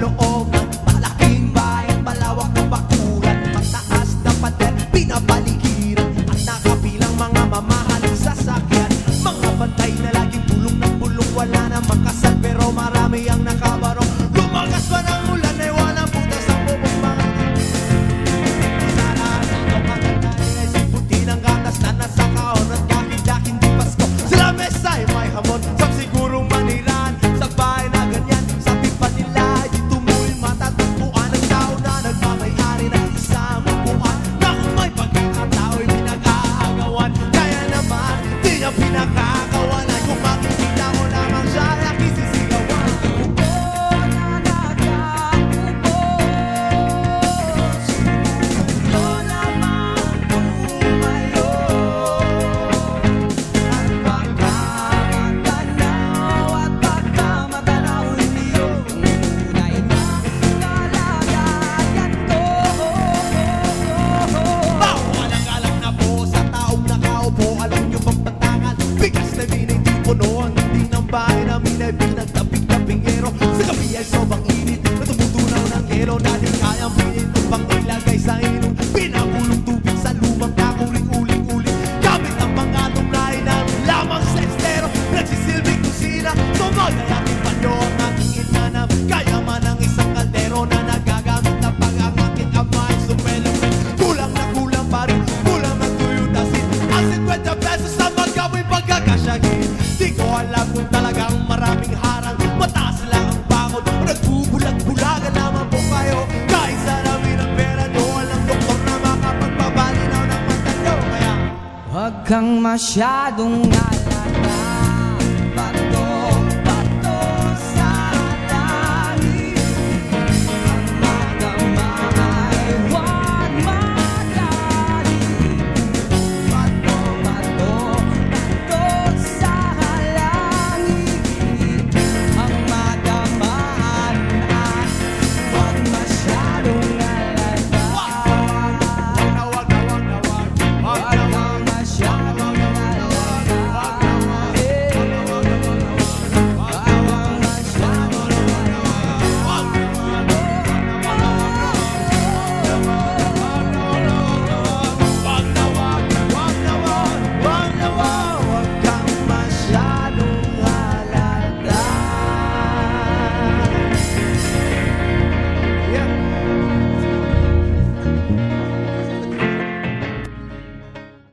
lo Natutunaw ng yelo na di kayang pilit ilagay sa ilong pinag kang masyadong alala